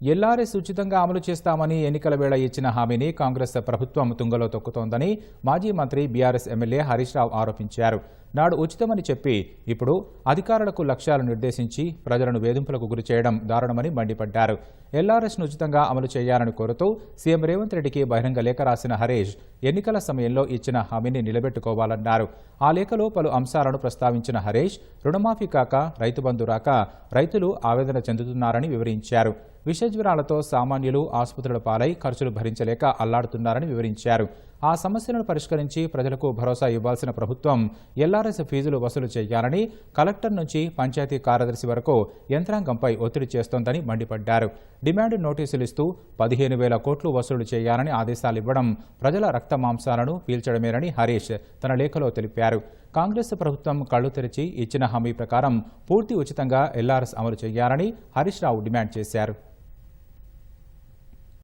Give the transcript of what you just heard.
LRS ఉచితంగా అమలు చేస్తామని ఎన్నికల వేళ ఇచ్చిన హామీని కాంగ్రెస్ ప్రభుత్వం తుంగలో తొక్కుతోందని మాజీ మంత్రి బీఆర్ఎస్ ఎమ్మెల్యే హరీష్ రావు ఆరోపించారు. నాడు ఉచితమని చెప్పి ఇప్పుడు అధికారులకు లక్ష్యాలు నిర్దేశించి ప్రజలను వేధింపులకు గురి చేయడం దారుణమని మండిపడ్డారు. ఎల్ఆర్ఎస్ను ఉచితంగా అమలు చేయాలని కోరుతూ సీఎం రేవంత్ రెడ్డికి బహిరంగ లేఖ రాసిన హరీష్ ఎన్నికల సమయంలో ఇచ్చిన హామీని నిలబెట్టుకోవాలన్నారు. ఆ లేఖలో పలు అంశాలను ప్రస్తావించిన హరీష్ రుణమాఫీ కాక రైతు బంధు రాక రైతులు ఆవేదన చెందుతున్నారని వివరించారు. విషజ్వరాలతో సామాన్యులు ఆసుపత్రుల పాలై ఖర్చులు భరించలేక అల్లాడుతున్నారని వివరించారు. ఆ సమస్యలను పరిష్కరించి ప్రజలకు భరోసా ఇవ్వాల్సిన ప్రభుత్వం ఎల్ఆర్ఎస్ ఫీజులు వసూలు చేయాలని కలెక్టర్ నుంచి పంచాయతీ కార్యదర్శి వరకు యంత్రాంగంపై ఒత్తిడి చేస్తోందని మండిపడ్డారు. డిమాండ్ నోటీసులు ఇస్తూ పదిహేను వేల కోట్లు వసూలు చేయాలని ఆదేశాలు ఇవ్వడం ప్రజల రక్త మాంసాలను పీల్చడమేనని హరీష్ తన లేఖలో తెలిపారు. కాంగ్రెస్ ప్రభుత్వం కళ్ళు తెరిచి ఇచ్చిన హామీ ప్రకారం పూర్తి ఉచితంగా ఎల్ఆర్ఎస్ అమలు చేయాలని హరీష్ రావు డిమాండ్ చేశారు.